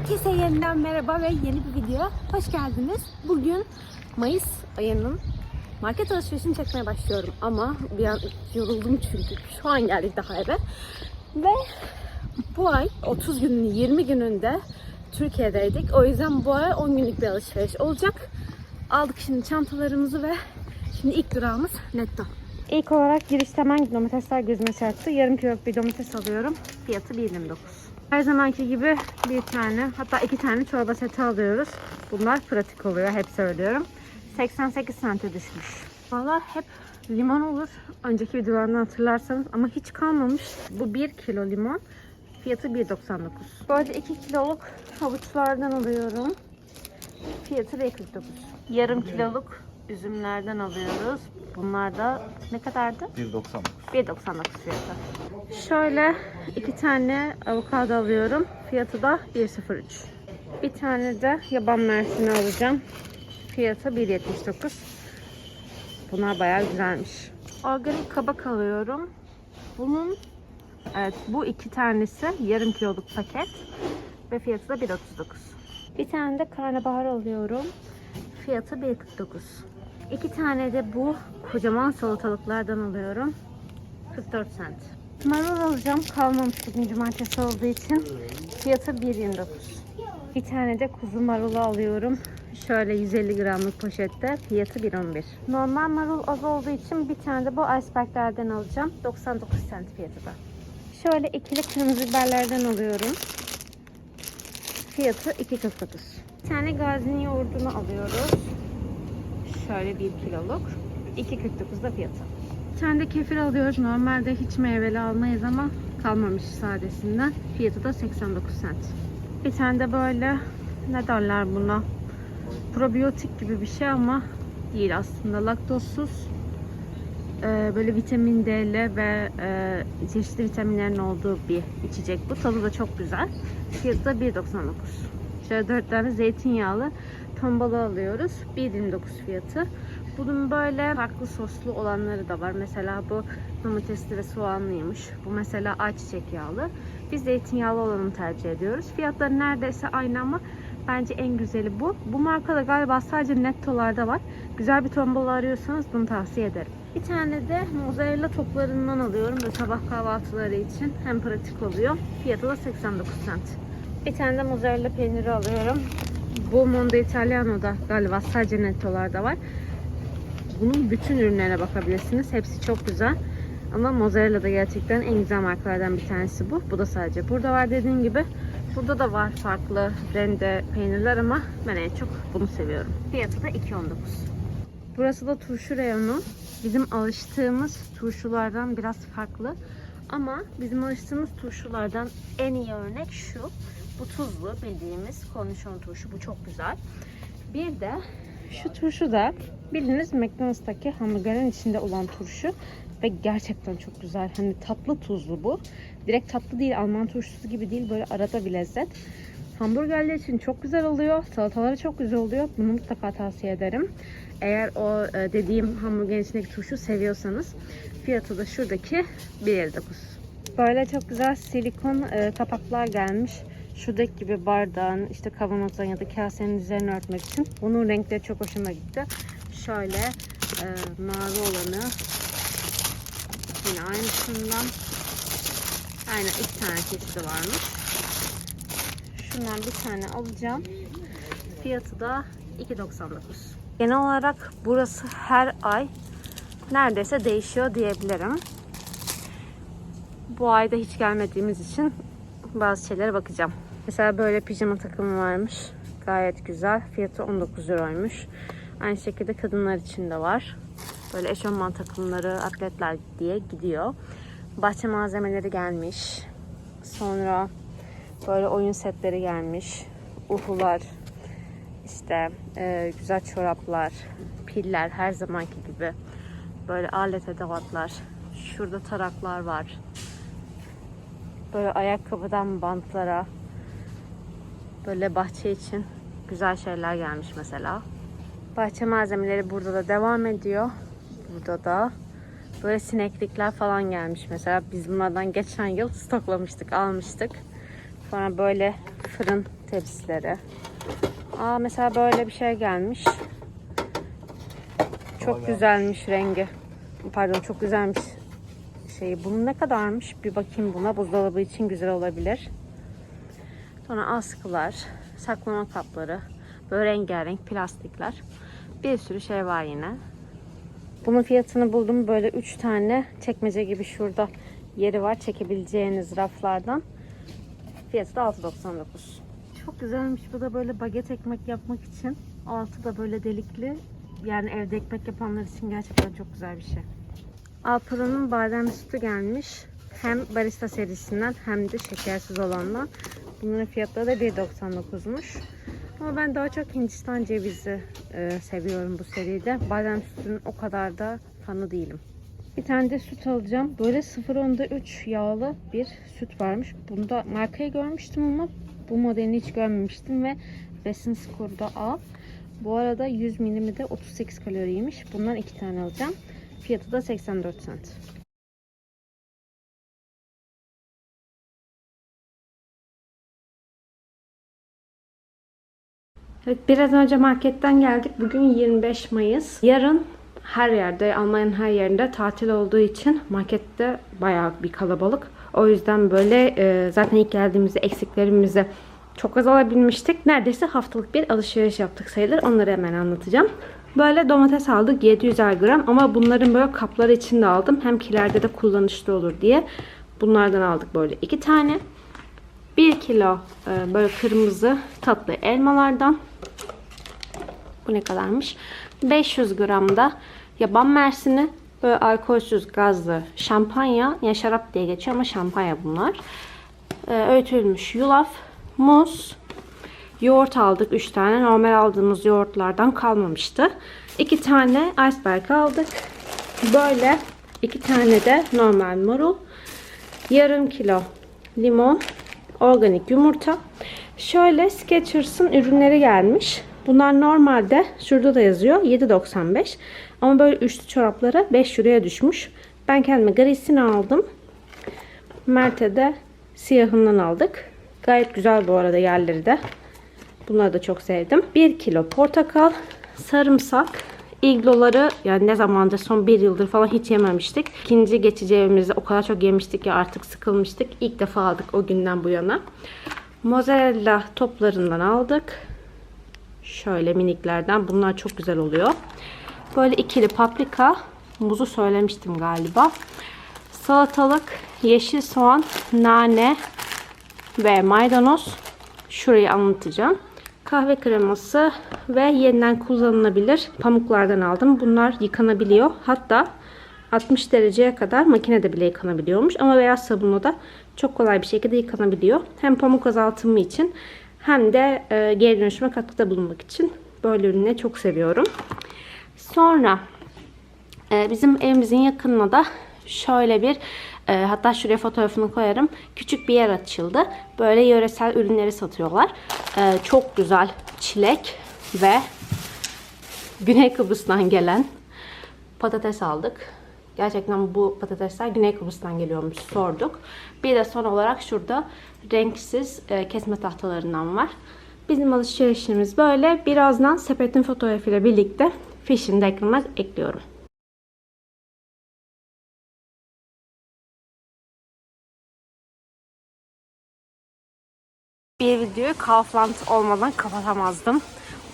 Herkese yeniden merhaba ve yeni bir video. Hoş geldiniz. Bugün Mayıs ayının market alışverişini çekmeye başlıyorum. Ama bir an yoruldum çünkü. Şu an geldik daha eve. Ve bu ay 30 günün 20 gününde Türkiye'deydik. O yüzden bu ay 10 günlük bir alışveriş olacak. Aldık şimdi çantalarımızı ve şimdi ilk durağımız Netto. İlk olarak girişte hemen domatesler gözüme çarptı. Yarım kiloluk bir domates alıyorum. Fiyatı 1.29. Her zamanki gibi bir tane hatta iki tane çorba seti alıyoruz. Bunlar pratik oluyor hep söylüyorum. 88 sente düşmüş. Valla hep limon olur. Önceki videolardan hatırlarsanız ama hiç kalmamış. Bu 1 kilo limon. Fiyatı 1.99. Bu arada 2 kiloluk havuçlardan alıyorum. Fiyatı 1.49. Yarım kiloluk üzümlerden alıyoruz. Bunlar da ne kadardı? 1.99. 1.99 fiyatı. Şöyle iki tane avokado alıyorum. Fiyatı da 1.03. Bir tane de yaban mersini alacağım. Fiyatı 1.79. Bunlar bayağı güzelmiş. Organik kabak alıyorum. Bunun evet bu iki tanesi yarım kiloluk paket ve fiyatı da 1.39. Bir tane de karnabahar alıyorum. Fiyatı 1.49. İki tane de bu kocaman salatalıklardan alıyorum. 44 cent. Marul alacağım. Kalmamış bugün cumartesi olduğu için. Fiyatı 1.29. Bir tane de kuzu marulu alıyorum. Şöyle 150 gramlık poşette. Fiyatı 1.11. Normal marul az olduğu için bir tane de bu iceberglerden alacağım. 99 cent fiyatı da. Şöyle ikili kırmızı biberlerden alıyorum. Fiyatı 2.49. Bir tane gazini yoğurdunu alıyoruz. Şöyle 1 kiloluk. 2.49 da fiyatı. Bir kefir alıyoruz. Normalde hiç meyveli almayız ama kalmamış sadesinden. Fiyatı da 89 cent. Bir tane de böyle ne derler buna? Probiyotik gibi bir şey ama değil aslında. Laktozsuz e, böyle vitamin D'li ve e, çeşitli vitaminlerin olduğu bir içecek bu. Tadı da çok güzel. Fiyatı da 1.99. Şöyle 4 tane zeytinyağlı ton balığı alıyoruz. 1.29 fiyatı. Bunun böyle farklı soslu olanları da var. Mesela bu domatesli ve soğanlıymış. Bu mesela ayçiçek yağlı. Biz zeytinyağlı olanı tercih ediyoruz. Fiyatları neredeyse aynı ama bence en güzeli bu. Bu markada galiba sadece nettolarda var. Güzel bir balığı arıyorsanız bunu tavsiye ederim. Bir tane de mozzarella toplarından alıyorum ve sabah kahvaltıları için hem pratik oluyor. Fiyatı da 89 cent. Bir tane de mozzarella peyniri alıyorum. Bu Mondo Italiano'da galiba sadece nettolarda var. Bunun bütün ürünlerine bakabilirsiniz. Hepsi çok güzel. Ama mozzarella da gerçekten en güzel markalardan bir tanesi bu. Bu da sadece burada var dediğim gibi. Burada da var farklı rende peynirler ama ben en çok bunu seviyorum. Fiyatı da 2.19. Burası da turşu reyonu. Bizim alıştığımız turşulardan biraz farklı. Ama bizim alıştığımız turşulardan en iyi örnek şu. Bu tuzlu bildiğimiz kornişon turşu. Bu çok güzel. Bir de şu turşu da bildiğiniz McDonald's'taki hamburgerin içinde olan turşu. Ve gerçekten çok güzel. Hani tatlı tuzlu bu. Direkt tatlı değil. Alman turşusu gibi değil. Böyle arada bir lezzet. Hamburgerler için çok güzel oluyor. Salataları çok güzel oluyor. Bunu mutlaka tavsiye ederim. Eğer o e, dediğim hamburgerin içindeki turşu seviyorsanız fiyatı da şuradaki 1.59. Böyle çok güzel silikon e, kapaklar gelmiş. Şuradaki gibi bardağın, işte kavanozdan ya da kasenin üzerine örtmek için. Bunun renkleri çok hoşuma gitti. Şöyle e, mavi olanı yine aynısından aynen iki tane çeşidi varmış. Şundan bir tane alacağım. Fiyatı da 2.99. Genel olarak burası her ay neredeyse değişiyor diyebilirim. Bu ayda hiç gelmediğimiz için bazı şeylere bakacağım. Mesela böyle pijama takımı varmış. Gayet güzel. Fiyatı 19 euroymuş. Aynı şekilde kadınlar için de var. Böyle eşofman takımları, atletler diye gidiyor. Bahçe malzemeleri gelmiş. Sonra böyle oyun setleri gelmiş. Uhular, işte e, güzel çoraplar, piller her zamanki gibi. Böyle alet edevatlar. Şurada taraklar var. Böyle ayakkabıdan bantlara böyle bahçe için güzel şeyler gelmiş mesela. Bahçe malzemeleri burada da devam ediyor. Burada da böyle sineklikler falan gelmiş mesela. Biz bunlardan geçen yıl stoklamıştık, almıştık. Sonra böyle fırın tepsileri. Aa mesela böyle bir şey gelmiş. Çok güzelmiş rengi. Pardon çok güzelmiş şeyi. Bunun ne kadarmış? Bir bakayım buna. Buzdolabı için güzel olabilir. Sonra askılar, saklama kapları, böyle rengarenk plastikler. Bir sürü şey var yine. Bunun fiyatını buldum. Böyle 3 tane çekmece gibi şurada yeri var. Çekebileceğiniz raflardan. Fiyatı da 6.99. Çok güzelmiş. Bu da böyle baget ekmek yapmak için. Altı da böyle delikli. Yani evde ekmek yapanlar için gerçekten çok güzel bir şey. Alpura'nın badem sütü gelmiş. Hem barista serisinden hem de şekersiz olanla. Bunların fiyatları da 1.99'muş. Ama ben daha çok Hindistan cevizi e, seviyorum bu seride. Badem sütünün o kadar da fanı değilim. Bir tane de süt alacağım. Böyle 0.10'da 3 yağlı bir süt varmış. Bunda markayı görmüştüm ama bu modelini hiç görmemiştim ve besin skoru da A. Bu arada 100 milimi de 38 kaloriymiş. Bundan iki tane alacağım. Fiyatı da 84 cent. Evet biraz önce marketten geldik. Bugün 25 Mayıs. Yarın her yerde, Almanya'nın her yerinde tatil olduğu için markette bayağı bir kalabalık. O yüzden böyle e, zaten ilk geldiğimizde eksiklerimizi çok az alabilmiştik. Neredeyse haftalık bir alışveriş yaptık sayılır. Onları hemen anlatacağım. Böyle domates aldık 700 gram ama bunların böyle kapları içinde aldım. Hem kilerde de kullanışlı olur diye. Bunlardan aldık böyle iki tane. 1 kilo e, böyle kırmızı tatlı elmalardan. Bu ne kadarmış? 500 gram da yaban mersini. Böyle alkolsüz gazlı şampanya. Ya şarap diye geçiyor ama şampanya bunlar. E, öğütülmüş yulaf, muz, yoğurt aldık 3 tane. Normal aldığımız yoğurtlardan kalmamıştı. 2 tane iceberg aldık. Böyle 2 tane de normal marul. Yarım kilo limon, organik yumurta. Şöyle Skechers'ın ürünleri gelmiş. Bunlar normalde şurada da yazıyor 7.95. Ama böyle üçlü çoraplara 5 euroya düşmüş. Ben kendime grisini aldım. Mert'e de siyahından aldık. Gayet güzel bu arada yerleri de. Bunları da çok sevdim. 1 kilo portakal, sarımsak, igloları yani ne zamandır son bir yıldır falan hiç yememiştik. İkinci geçici evimizde o kadar çok yemiştik ki artık sıkılmıştık. İlk defa aldık o günden bu yana. Mozzarella toplarından aldık. Şöyle miniklerden. Bunlar çok güzel oluyor. Böyle ikili paprika. Muzu söylemiştim galiba. Salatalık, yeşil soğan, nane ve maydanoz. Şurayı anlatacağım. Kahve kreması ve yeniden kullanılabilir pamuklardan aldım. Bunlar yıkanabiliyor. Hatta 60 dereceye kadar makinede bile yıkanabiliyormuş. Ama beyaz sabunla da çok kolay bir şekilde yıkanabiliyor. Hem pamuk azaltımı için hem de e, geri dönüşüme katkıda bulunmak için böyle ürünleri çok seviyorum. Sonra e, bizim evimizin yakınına da şöyle bir e, hatta şuraya fotoğrafını koyarım. Küçük bir yer açıldı. Böyle yöresel ürünleri satıyorlar. E, çok güzel çilek ve Güney Kıbrıs'tan gelen patates aldık. Gerçekten bu patatesler Güney Kıbrıs'tan geliyormuş sorduk. Bir de son olarak şurada renksiz e, kesme tahtalarından var. Bizim alışverişimiz böyle. Birazdan sepetin fotoğrafıyla birlikte fish'in de ekrana ekliyorum. Bir videoyu Kaufland olmadan kapatamazdım.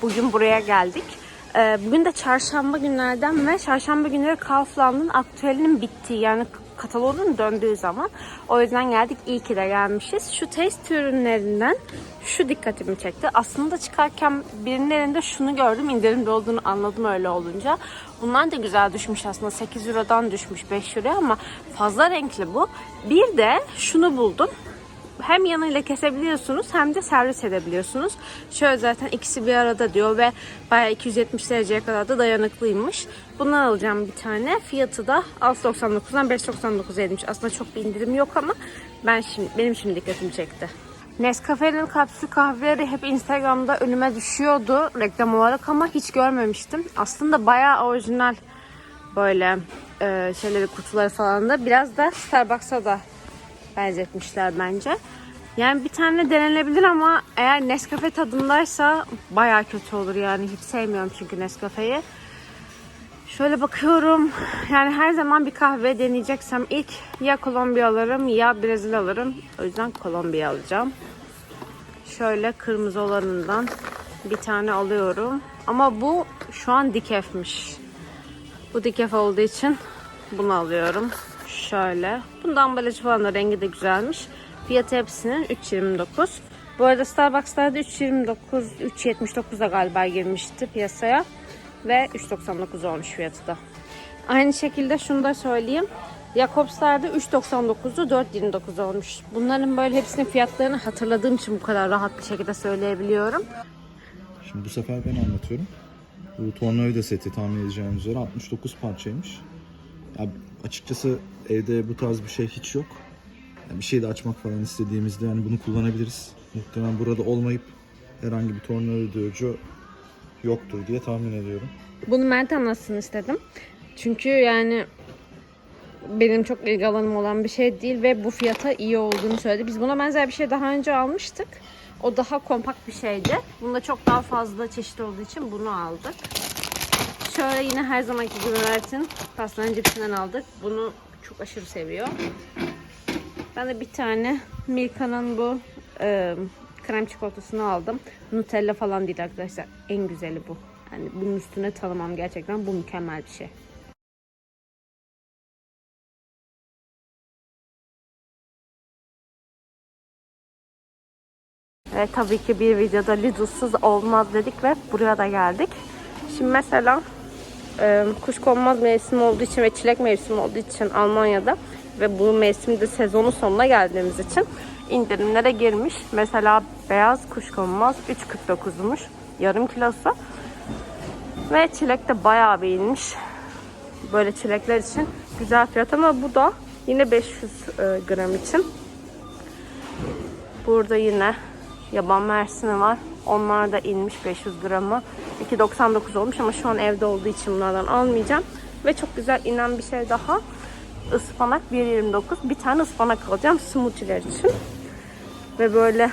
Bugün buraya geldik. Ee, Bugün de çarşamba günlerden ve çarşamba günleri Kaufland'ın aktüelinin bittiği yani kataloğunun döndüğü zaman. O yüzden geldik. İyi ki de gelmişiz. Şu test ürünlerinden şu dikkatimi çekti. Aslında çıkarken birinin elinde şunu gördüm. indirimde olduğunu anladım öyle olunca. Bunlar da güzel düşmüş aslında. 8 Euro'dan düşmüş 5 Euro'ya ama fazla renkli bu. Bir de şunu buldum hem yanıyla kesebiliyorsunuz hem de servis edebiliyorsunuz. Şöyle zaten ikisi bir arada diyor ve bayağı 270 dereceye kadar da dayanıklıymış. Bundan alacağım bir tane. Fiyatı da 6.99'dan 5.99'a Aslında çok bir indirim yok ama ben şimdi benim şimdi dikkatimi çekti. Nescafe'nin kapsül kahveleri hep Instagram'da önüme düşüyordu reklam olarak ama hiç görmemiştim. Aslında bayağı orijinal böyle e, şeyleri kutuları falan da biraz da Starbucks'a da benzetmişler bence. Yani bir tane denenebilir ama eğer Nescafe tadındaysa baya kötü olur yani. Hiç sevmiyorum çünkü Nescafe'yi. Şöyle bakıyorum. Yani her zaman bir kahve deneyeceksem ilk ya Kolombiya alırım ya Brezilya alırım. O yüzden Kolombiya alacağım. Şöyle kırmızı olanından bir tane alıyorum. Ama bu şu an dikefmiş. Bu dikef olduğu için bunu alıyorum. Şöyle. Bunun da ambalajı falan da rengi de güzelmiş. Fiyatı hepsinin 3.29. Bu arada Starbucks'larda 3.29, 3.79'a galiba girmişti piyasaya. Ve 3.99 olmuş fiyatı da. Aynı şekilde şunu da söyleyeyim. Jacobs'larda 3.99'u 4.29 olmuş. Bunların böyle hepsinin fiyatlarını hatırladığım için bu kadar rahat bir şekilde söyleyebiliyorum. Şimdi bu sefer ben anlatıyorum. Bu tornavida seti tahmin edeceğiniz üzere 69 parçaymış. Ya açıkçası evde bu tarz bir şey hiç yok. Yani bir şey de açmak falan istediğimizde yani bunu kullanabiliriz. Muhtemelen burada olmayıp herhangi bir tornavidacı yoktur diye tahmin ediyorum. Bunu Mert anlatsın istedim. Çünkü yani benim çok ilgi alanım olan bir şey değil ve bu fiyata iyi olduğunu söyledi. Biz buna benzer bir şey daha önce almıştık. O daha kompakt bir şeydi. Bunda çok daha fazla çeşit olduğu için bunu aldık. Şöyle yine her zamanki gibi Mert'in pastanın cipsinden aldık. Bunu çok aşırı seviyor. Ben de bir tane Milka'nın bu e, krem çikolatasını aldım. Nutella falan değil arkadaşlar. En güzeli bu. Yani bunun üstüne tanımam gerçekten. Bu mükemmel bir şey. Ve tabii ki bir videoda Lidl'sız olmaz dedik ve buraya da geldik. Şimdi mesela e, kuşkonmaz mevsimi olduğu için ve çilek mevsimi olduğu için Almanya'da ve bu mevsimde sezonun sonuna geldiğimiz için indirimlere girmiş. Mesela beyaz kuşkonmaz 3.49'muş yarım kilosu. Ve çilek de bayağı bir inmiş. Böyle çilekler için güzel fiyat ama bu da yine 500 e, gram için. Burada yine yaban mersini var. Onlar da inmiş 500 gramı. 2.99 olmuş ama şu an evde olduğu için bunlardan almayacağım. Ve çok güzel inen bir şey daha. Ispanak 1.29. Bir tane ıspanak alacağım smoothie'ler için. Ve böyle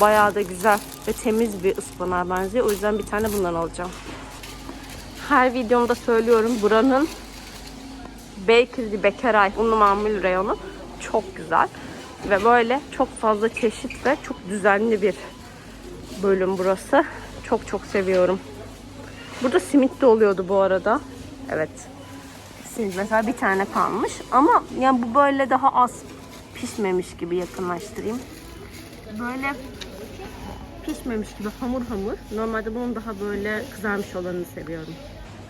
bayağı da güzel ve temiz bir ıspanağa benziyor. O yüzden bir tane bundan alacağım. Her videomda söylüyorum buranın Bakery Bekeray unlu mamul reyonu çok güzel. Ve böyle çok fazla çeşit ve çok düzenli bir bölüm burası. Çok çok seviyorum. Burada simit de oluyordu bu arada. Evet. Simit mesela bir tane kalmış. Ama yani bu böyle daha az pişmemiş gibi yakınlaştırayım. Böyle pişmemiş gibi hamur hamur. Normalde bunun daha böyle kızarmış olanını seviyorum.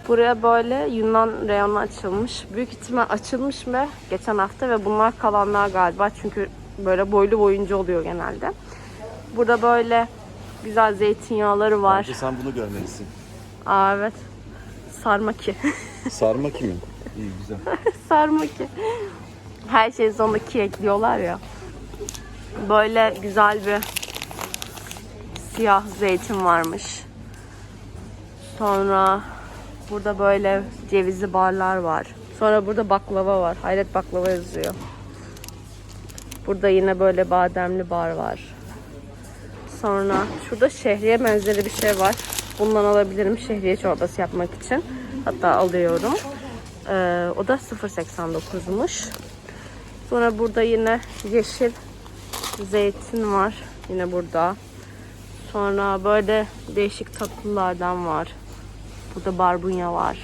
Buraya böyle Yunan reyonu açılmış. Büyük ihtimal açılmış mı geçen hafta ve bunlar kalanlar galiba. Çünkü böyle boylu boyunca oluyor genelde. Burada böyle güzel zeytinyağları var. Bence sen bunu görmelisin. Aa, evet. Sarmaki. Sarma kimin? İyi güzel. Sarmaki. Her şey sonunda ki ekliyorlar ya. Böyle güzel bir siyah zeytin varmış. Sonra burada böyle cevizli barlar var. Sonra burada baklava var. Hayret baklava yazıyor. Burada yine böyle bademli bar var. Sonra şurada şehriye benzeri bir şey var. Bundan alabilirim şehriye çorbası yapmak için. Hatta alıyorum. Ee, o da 0.89'muş. Sonra burada yine yeşil zeytin var. Yine burada. Sonra böyle değişik tatlılardan var. Burada barbunya var.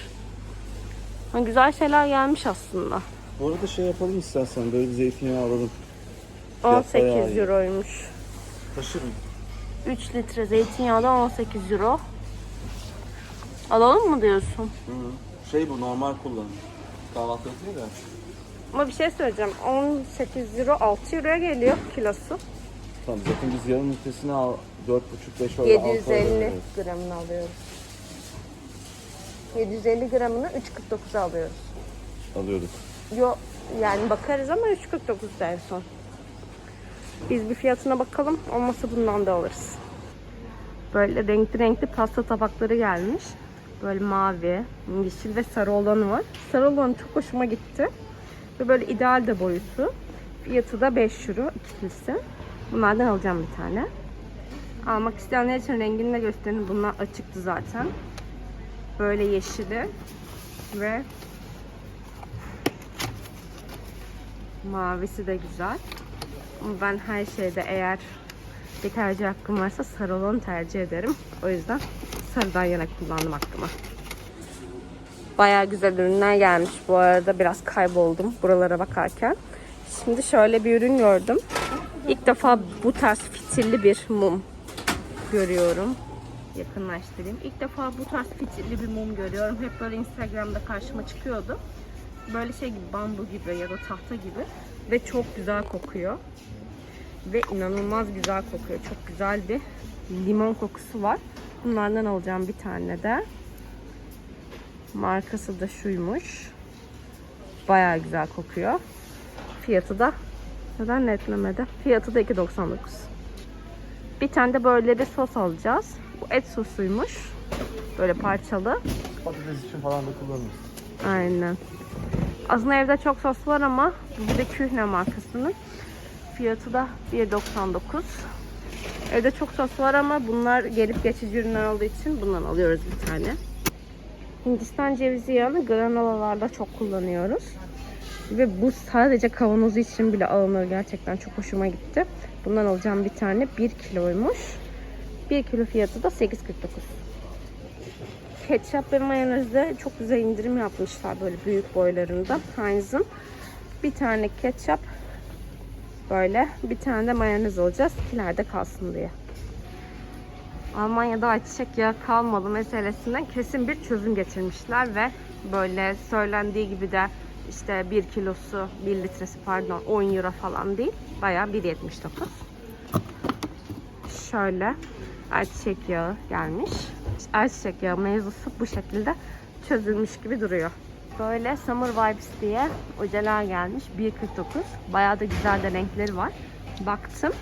Ha, güzel şeyler gelmiş aslında. Bu arada şey yapalım istersen böyle zeytinyağı alalım. Fiyat bayağı 18 iyi. euroymuş. Taşırım. 3 litre zeytinyağda 18 euro. Alalım mı diyorsun? Şey bu normal kullanım. Kahvaltı değil de. Ama bir şey söyleyeceğim. 18 euro 6 euroya geliyor kilosu. Tamam zaten biz yarım litresini al 4,5-5 euro 750 gramını alıyoruz. 750 gramını 3.49'a alıyoruz. alıyorduk. Yo yani bakarız ama 3.49 en son. Biz bir fiyatına bakalım. Olmasa bundan da alırız. Böyle renkli renkli pasta tabakları gelmiş. Böyle mavi, yeşil ve sarı olanı var. Sarı olanı çok hoşuma gitti. Ve böyle ideal de boyutu. Fiyatı da 5 euro ikilisi. Bunlardan alacağım bir tane. Almak isteyenler için rengini de göstereyim. Bunlar açıktı zaten. Böyle yeşili ve mavisi de güzel. Ben her şeyde eğer bir tercih hakkım varsa sarı olanı tercih ederim. O yüzden sarıdan yana kullandım hakkımı. Bayağı güzel ürünler gelmiş bu arada. Biraz kayboldum buralara bakarken. Şimdi şöyle bir ürün gördüm. İlk defa bu tarz fitilli bir mum görüyorum. Yakınlaştırayım. İlk defa bu tarz fitilli bir mum görüyorum. Hep böyle Instagram'da karşıma çıkıyordu. Böyle şey gibi bambu gibi ya da tahta gibi. Ve çok güzel kokuyor. Ve inanılmaz güzel kokuyor. Çok güzel bir limon kokusu var. Bunlardan alacağım bir tane de. Markası da şuymuş. Bayağı güzel kokuyor. Fiyatı da neden netlemedi? Fiyatı da 2.99. Bir tane de böyle bir sos alacağız. Bu et sosuymuş. Böyle parçalı. Patates için falan da kullanırız. Aynen. Aslında evde çok sos var ama bu de Kühne markasının. Fiyatı da 1.99. Evde çok sos var ama bunlar gelip geçici ürünler olduğu için bundan alıyoruz bir tane. Hindistan cevizi yağını granolalarda çok kullanıyoruz. Ve bu sadece kavanozu için bile alınır. Gerçekten çok hoşuma gitti. Bundan alacağım bir tane. 1 kiloymuş. 1 kilo fiyatı da 8.49. Ketçap ve mayonezde çok güzel indirim yapmışlar böyle büyük boylarında. Heinz'ın. Bir tane ketçap böyle bir tane de mayonez alacağız. İkilerde kalsın diye. Almanya'da ayçiçek yağı kalmadı meselesinden kesin bir çözüm getirmişler ve böyle söylendiği gibi de işte 1 kilosu 1 litresi pardon 10 euro falan değil. Bayağı 1.79. Şöyle ayçiçek yağı gelmiş. Ayçiçek yağı mevzusu bu şekilde çözülmüş gibi duruyor. Böyle Summer Vibes diye ojeler gelmiş. 1.49. Bayağı da güzel de renkleri var. Baktım.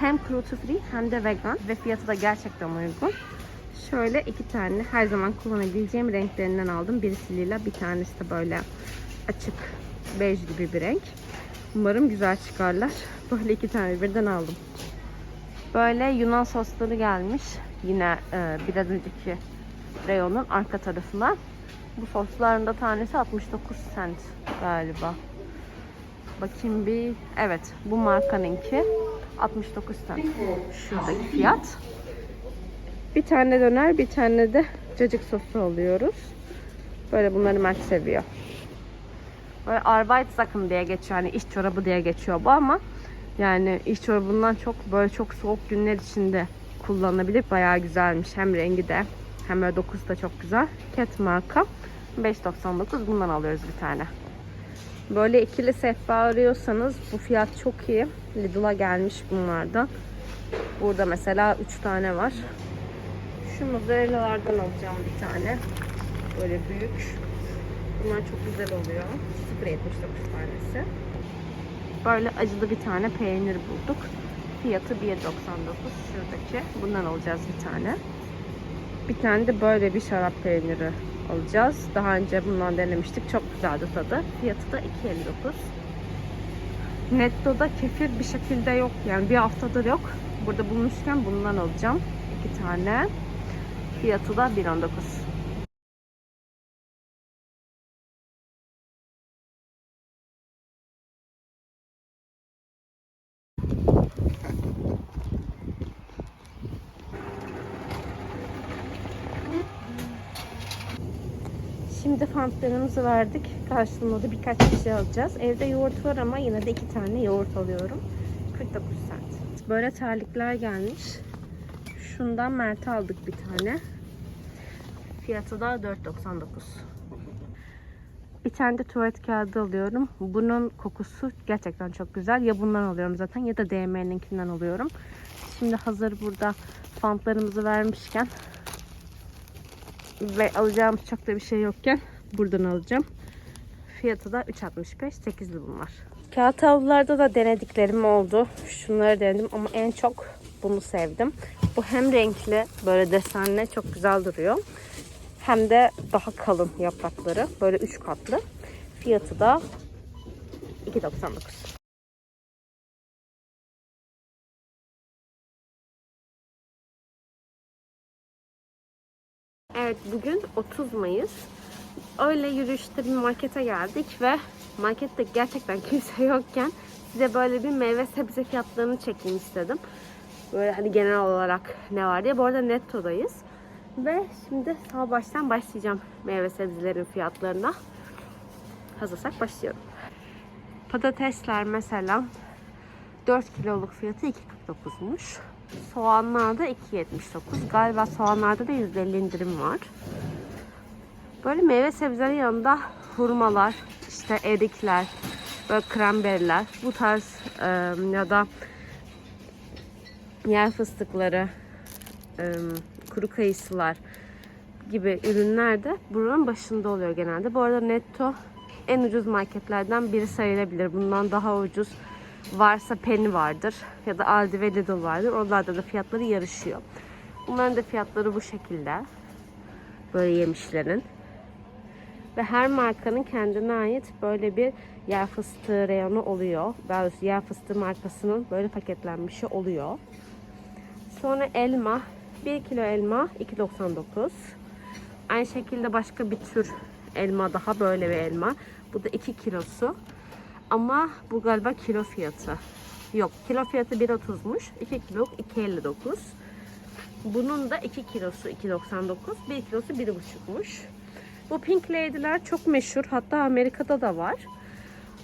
Hem cruelty free hem de vegan ve fiyatı da gerçekten uygun. Şöyle iki tane her zaman kullanabileceğim renklerinden aldım. Birisi lila, bir tanesi de böyle açık bej gibi bir renk. Umarım güzel çıkarlar. Böyle iki tane birden aldım. Böyle Yunan sosları gelmiş. Yine e, biraz önceki reyonun arka tarafına. Bu sosların da tanesi 69 cent galiba. Bakayım bir. Evet bu markanınki 69 cent. Şuradaki fiyat. Bir tane döner bir tane de cacık sosu alıyoruz. Böyle bunları Mert seviyor. Böyle Arbeitssachen diye geçiyor. Yani iş çorabı diye geçiyor bu ama yani iş çorabından çok böyle çok soğuk günler içinde kullanılabilir. Bayağı güzelmiş. Hem rengi de hem böyle dokusu da çok güzel. Cat marka. 5.99 bundan alıyoruz bir tane. Böyle ikili sehpa arıyorsanız bu fiyat çok iyi. Lidl'a gelmiş bunlardan. Burada mesela 3 tane var. Şu mozzarella'lardan alacağım bir tane. Böyle büyük. Bunlar çok güzel oluyor. 0.79 tanesi. Böyle acılı bir tane peynir bulduk. Fiyatı 1.99 şuradaki. Bundan alacağız bir tane. Bir tane de böyle bir şarap peyniri alacağız. Daha önce bundan denemiştik. Çok güzeldi tadı. Fiyatı da 2.59. Netto'da kefir bir şekilde yok. Yani bir haftadır yok. Burada bulmuşken bundan alacağım. iki tane. Fiyatı da 1.19. Fantlarımızı verdik. Karşılığında da birkaç bir şey alacağız. Evde yoğurt var ama yine de iki tane yoğurt alıyorum. 49 cent. Böyle terlikler gelmiş. Şundan Mert'e aldık bir tane. Fiyatı da 4.99. Bir tane de tuvalet kağıdı alıyorum. Bunun kokusu gerçekten çok güzel. Ya bundan alıyorum zaten ya da DM'ninkinden alıyorum. Şimdi hazır burada fantlarımızı vermişken ve alacağımız çok da bir şey yokken buradan alacağım. Fiyatı da 3.65. 8 li bunlar. Kağıt havlularda da denediklerim oldu. Şunları denedim ama en çok bunu sevdim. Bu hem renkli böyle desenli çok güzel duruyor. Hem de daha kalın yaprakları. Böyle 3 katlı. Fiyatı da 2.99. Evet bugün 30 Mayıs. Öyle yürüyüşte bir markete geldik ve markette gerçekten kimse yokken size böyle bir meyve sebze fiyatlarını çekeyim istedim. Böyle hani genel olarak ne var diye. Bu arada Netto'dayız. Ve şimdi sağ baştan başlayacağım meyve sebzelerin fiyatlarına. Hazırsak başlıyorum. Patatesler mesela 4 kiloluk fiyatı 2.49'muş. Soğanlar da 2.79. Galiba soğanlarda da %50 indirim var. Böyle meyve sebzelerin yanında hurmalar, işte erikler, böyle kremberiler, bu tarz e, ya da yer fıstıkları, e, kuru kayısılar gibi ürünler de buranın başında oluyor genelde. Bu arada Netto en ucuz marketlerden biri sayılabilir. Bundan daha ucuz varsa Penny vardır ya da Aldi ve Lidl vardır. Oralarda da fiyatları yarışıyor. Bunların da fiyatları bu şekilde. Böyle yemişlerin. Ve her markanın kendine ait böyle bir yer fıstığı reyonu oluyor. Daha doğrusu yer fıstığı markasının böyle paketlenmişi oluyor. Sonra elma. 1 kilo elma 2.99. Aynı şekilde başka bir tür elma daha böyle bir elma. Bu da 2 kilosu. Ama bu galiba kilo fiyatı. Yok kilo fiyatı 1.30'muş. 2 kilo 2.59. Bunun da 2 kilosu 2.99. 1 kilosu 1.5'muş. Bu Pink Lady'ler çok meşhur. Hatta Amerika'da da var.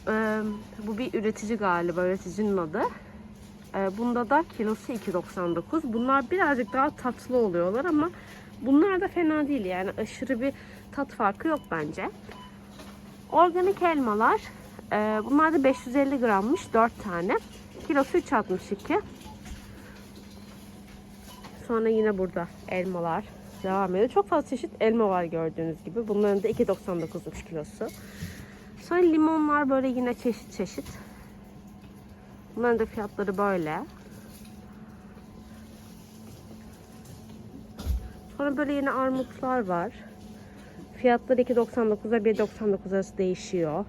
Ee, bu bir üretici galiba. Üreticinin adı. Ee, bunda da kilosu 2.99. Bunlar birazcık daha tatlı oluyorlar ama bunlar da fena değil. Yani aşırı bir tat farkı yok bence. Organik elmalar. Ee, bunlar da 550 grammış. 4 tane. Kilosu 3.62. Sonra yine burada elmalar devam ediyor. Çok fazla çeşit elma var gördüğünüz gibi. Bunların da 2.99'muş kilosu. Sonra limonlar böyle yine çeşit çeşit. Bunların da fiyatları böyle. Sonra böyle yine armutlar var. Fiyatları 2.99'a 1.99 arası değişiyor.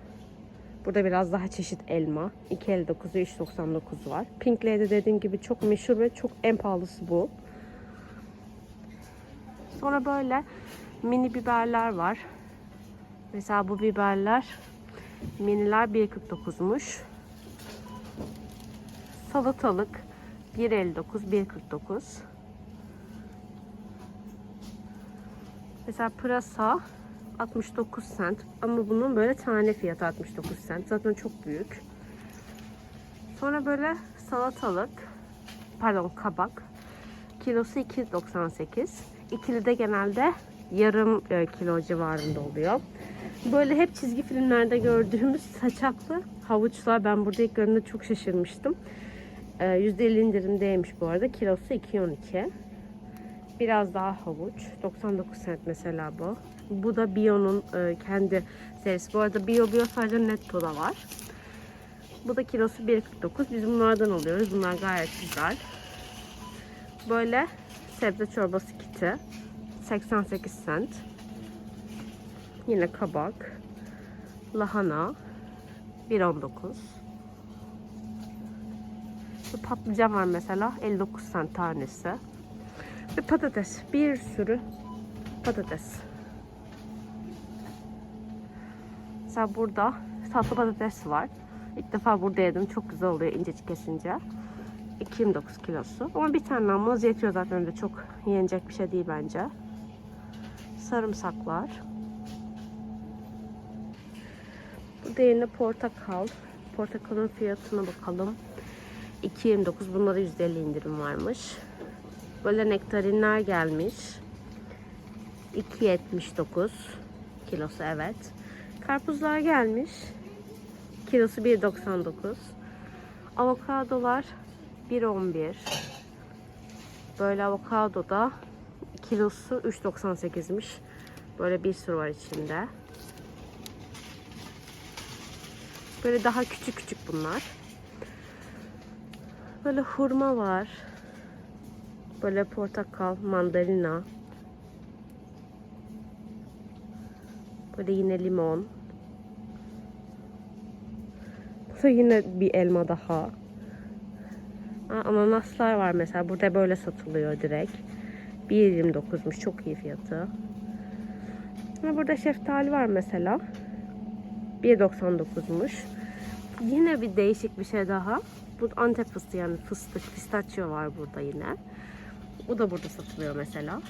Burada biraz daha çeşit elma. 2.59'a 3.99 var. Pink Lady dediğim gibi çok meşhur ve çok en pahalısı bu. Sonra böyle mini biberler var. Mesela bu biberler miniler 1.49'muş. Salatalık 1.59, 1.49. Mesela pırasa 69 cent ama bunun böyle tane fiyatı 69 cent. Zaten çok büyük. Sonra böyle salatalık, pardon kabak kilosu 2.98. İkili de genelde yarım e, kilo civarında oluyor. Böyle hep çizgi filmlerde gördüğümüz saçaklı havuçlar. Ben burada ilk gördüğümde çok şaşırmıştım. E, %50 indirimdeymiş bu arada. Kilosu 2.12. Biraz daha havuç. 99 cent mesela bu. Bu da Bio'nun e, kendi serisi. Bu arada Bio Bio sadece Netto'da var. Bu da kilosu 1.49. Biz bunlardan alıyoruz. Bunlar gayet güzel. Böyle sebze çorbası kiti. 88 cent. Yine kabak. Lahana. 1.19. Bu patlıcan var mesela. 59 cent tanesi. Ve patates. Bir sürü patates. Mesela burada tatlı patates var. İlk defa burada yedim. Çok güzel oluyor incecik kesince. 2.29 kilosu. Ama bir tane namaz yetiyor zaten öyle çok yenecek bir şey değil bence. Sarımsaklar. Burada yine portakal. Portakalın fiyatına bakalım. 2.29. Bunda da %50 indirim varmış. Böyle nektarinler gelmiş. 2.79 kilosu evet. Karpuzlar gelmiş. Kilosu 1.99. Avokadolar 1.11. Böyle avokado da kilosu 3.98'miş. Böyle bir sürü var içinde. Böyle daha küçük küçük bunlar. Böyle hurma var. Böyle portakal, mandalina. Böyle yine limon. Bu yine bir elma daha. Aa, ananaslar var mesela. Burada böyle satılıyor direkt. 1.29'muş. Çok iyi fiyatı. Ve burada şeftali var mesela. 1.99'muş. Yine bir değişik bir şey daha. Bu Antep fıstığı yani fıstık, pistachio var burada yine. O da burada satılıyor mesela.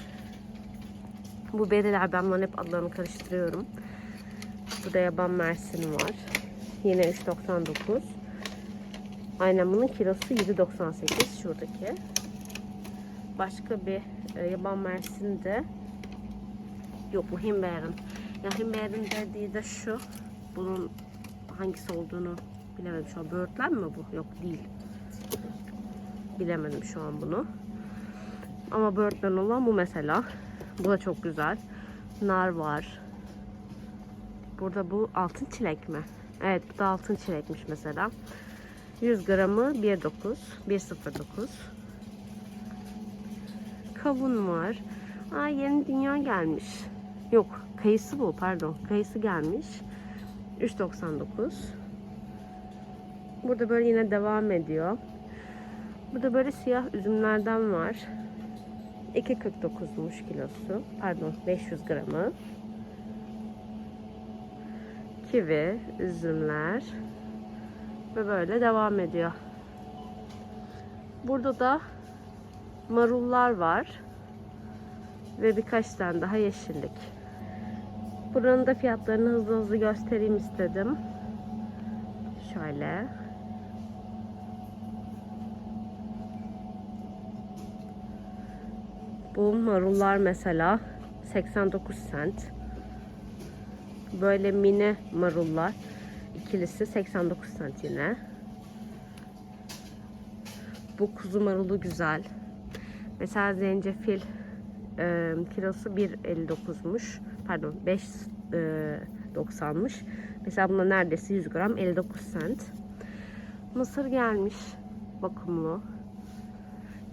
Bu beriler ben bunların hep adlarını karıştırıyorum. Burada yaban mersini var. Yine 3.99. Aynen bunun kilosu 7.98 şuradaki. Başka bir e, yaban mersini de yok bu himberin. Ya himberin dediği de şu. Bunun hangisi olduğunu bilemedim şu an. Böğürtlen mi bu? Yok değil. Bilemedim şu an bunu. Ama böğürtlen olan bu mesela. Bu da çok güzel. Nar var. Burada bu altın çilek mi? Evet bu da altın çilekmiş mesela. 100 gramı 1.9 1.09 Kavun var. Aa yeni dünya gelmiş. Yok kayısı bu pardon. Kayısı gelmiş. 3.99 Burada böyle yine devam ediyor. Burada böyle siyah üzümlerden var. 2.49'muş kilosu. Pardon 500 gramı. Kivi, üzümler ve böyle devam ediyor. Burada da marullar var ve birkaç tane daha yeşillik. Buranın da fiyatlarını hızlı hızlı göstereyim istedim. Şöyle. Bu marullar mesela 89 cent. Böyle mini marullar ikilisi 89 cent. Bu kuzu marulu güzel. Mesela zencefil e, kilosu 1.59'muş. Pardon 5.90'mış. Mesela bunda neredeyse 100 gram 59 cent. Mısır gelmiş. Vakumlu.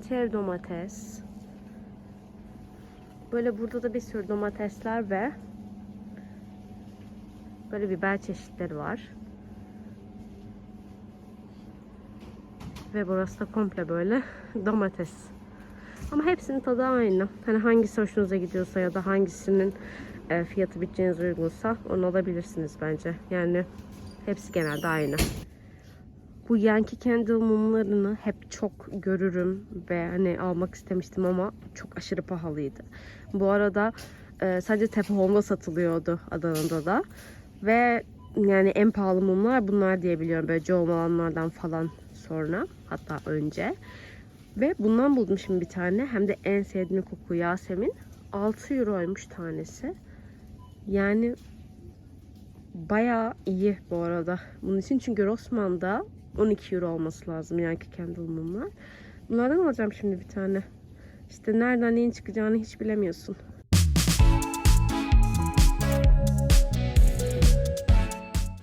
Çeri domates. Böyle burada da bir sürü domatesler ve böyle biber çeşitleri var. Ve burası da komple böyle domates. Ama hepsinin tadı aynı. Hani hangisi hoşunuza gidiyorsa ya da hangisinin e, fiyatı bütçenize uygunsa onu alabilirsiniz bence. Yani hepsi genelde aynı. Bu Yankee Candle mumlarını hep çok görürüm ve hani almak istemiştim ama çok aşırı pahalıydı. Bu arada e, sadece Tepe Home'da satılıyordu Adana'da da. Ve yani en pahalı mumlar bunlar diye biliyorum. Böyle Joe Malanlardan falan sonra hatta önce. Ve bundan buldum şimdi bir tane. Hem de en sevdiğim koku Yasemin. 6 euroymuş tanesi. Yani bayağı iyi bu arada. Bunun için çünkü Rossmann'da 12 euro olması lazım Yankee Candle mumlar. Bunlardan alacağım şimdi bir tane. İşte nereden neyin çıkacağını hiç bilemiyorsun.